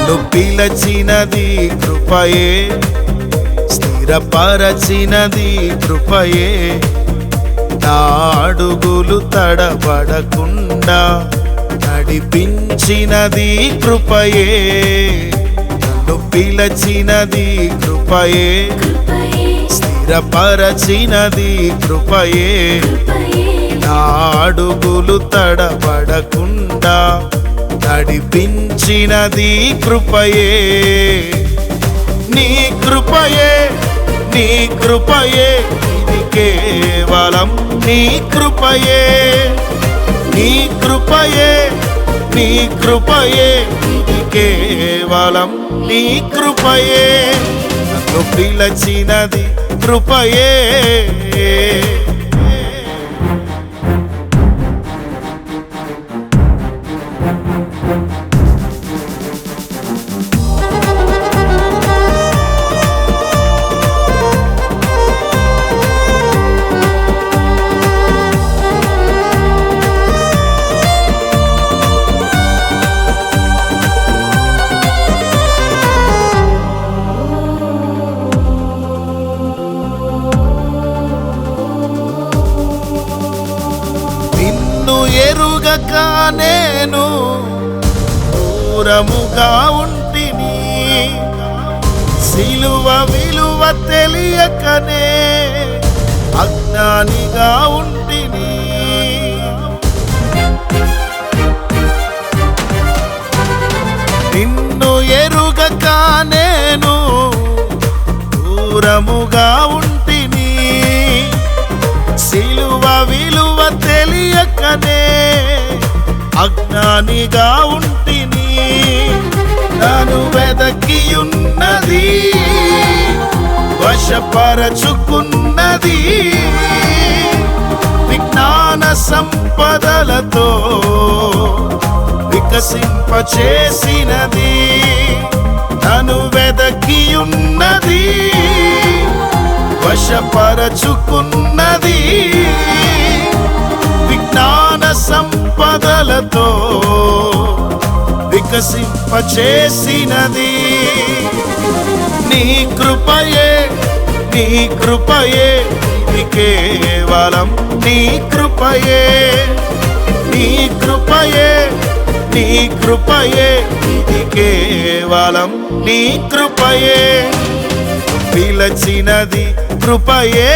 నన్ను పిలచినది కృపయే స్థిరపరచినది కృపయే. నా అడుగులు తడబడకుండా నడిపించినది కృపయే నన్ను పిలచినది కృపయే. స్థిరపరచినది కృపయే. కృపయే. నా అడుగులు తడబడకుండా నడిపించినది కృపయే. నీ కృపయే నీ కృపయే ఇది కేవలం నీ కృపయే. నీ కృపయే నీ కృపయే ఇది కేవలం నీ కృపయే. నన్ను పిలచినది కృపయే. ఎరుగక నేను దూరముగా ఉంటిని. సిలువ విలువ తెలియకనే అజ్ఞానిగా ఉంటిని. నిన్ను ఎరుగక నేను దూరముగా ఉంటిని. సిలువ విలువ అజ్ఞానిగా ఉంటిని నన్ను వెదకియున్నది వశపరచుకున్నది. విజ్ఞాన సంపదలతో వికసింపచేసినది. నన్ను వెదకియున్నది వశపరచుకున్నది. విజ్ఞాన సంపదలతో వికసింపచేసినది. నీ కృపయే నీ కృపయే ఇది కేవలం నీ కృపయే. నీ కృపయే నీ కృపయే ఇది కేవలం నీ కృపయే. పిలచినది కృపయే.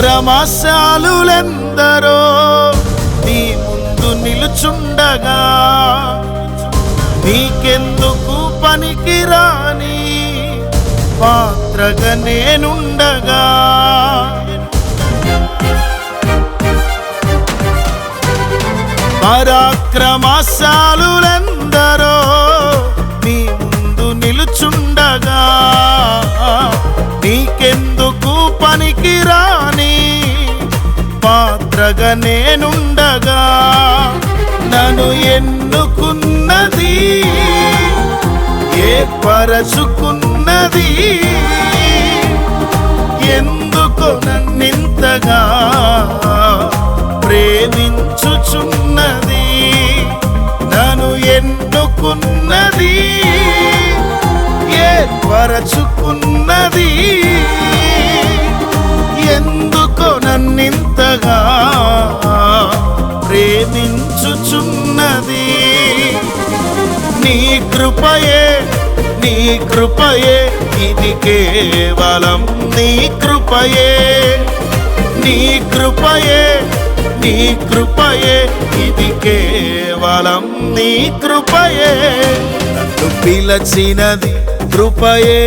అక్రమశాలులెందరో నీ ముందు నిలుచుండగా. నీకెందుకు పనికిరాని పాత్రగా నేనుండగా. పరాక్రమశాలులెందరో నీ ముందు నిలుచుండగా. నీకెందు పాత్రగా నేనుండగా నన్ను ఎన్నుకున్నది ఏ పరచుకున్నది ఎందుకు నన్నింతగా ప్రేమించుచున్నది నన్ను ఎన్నుకున్నది ఏర్పరచుకున్నది. కృపయే ఇది కేవలం నీ కృపయే. నీ కృపయే నీ కృపయే ఇది కేవలం నీ కృపయే. నన్ను పిలచినది కృపయే.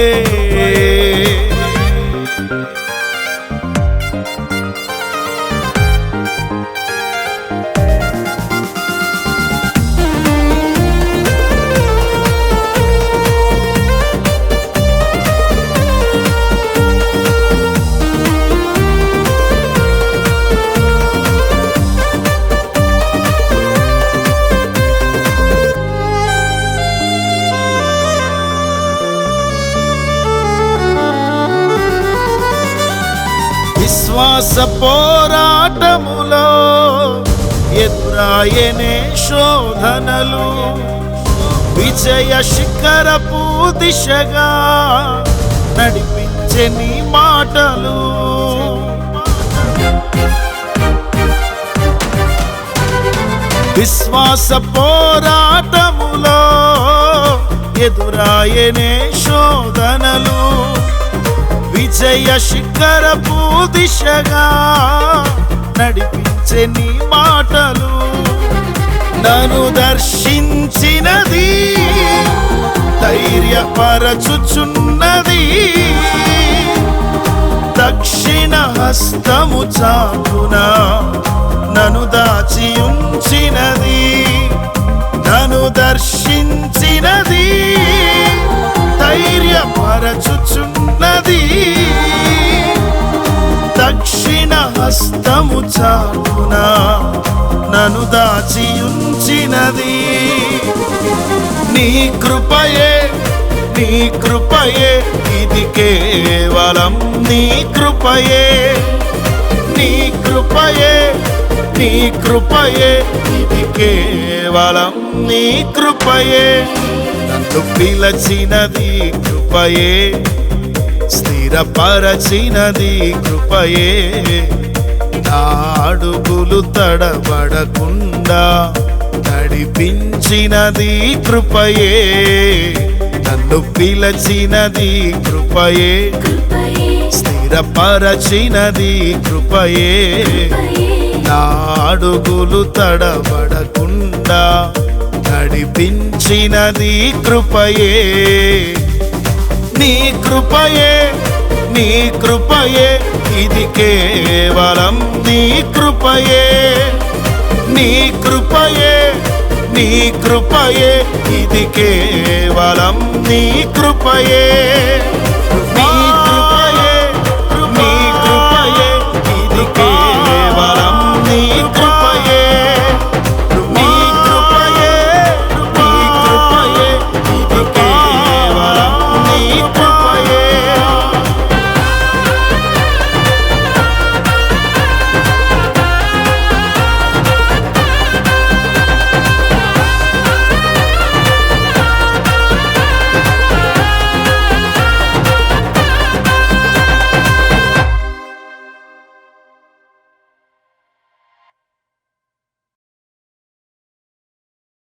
విశ్వాస పోరాటములో ఎదురాయనే శోధనలు. విజయ శిఖరపు దిశగా నడిపించే నీ మాటలు. విశ్వాస పోరాటములో ఎదురాయనే శోధనలు. విజయ శిఖరపు దిశగా నడిపించే నీ మాటలు. నన్ను దర్శించినది ధైర్యపరచుచున్నది. దక్షిణ హస్తము చాటున నను దాచి ఉంచినది. నను దర్శించినది. హస్తము చాటున నన్ను దాచి ఉంచినది. నీ కృపయే నీ కృపయే ఇది కేవలం నీ కృపయే. నీ కృపయే నీ కృపయే ఇది కేవలం నీ కృపయే. నన్ను పిలచినది కృపయే స్థిరపరచినది కృపయే. అడుగులు తడబడకుండా నడిపించినది కృపయే నన్ను పిలచినది కృపయే కృపయే. స్థిరపరచినది కృపయే. కృపయే. నీ కృపయే. ఇది కేవలం నీ కృపయే. నీ కృపయే నీ కృపయే. ఇది కేవలం నీ కృపయే. కృపయే నీ కృపయే. ఇది కేవలం నీ కృపయే.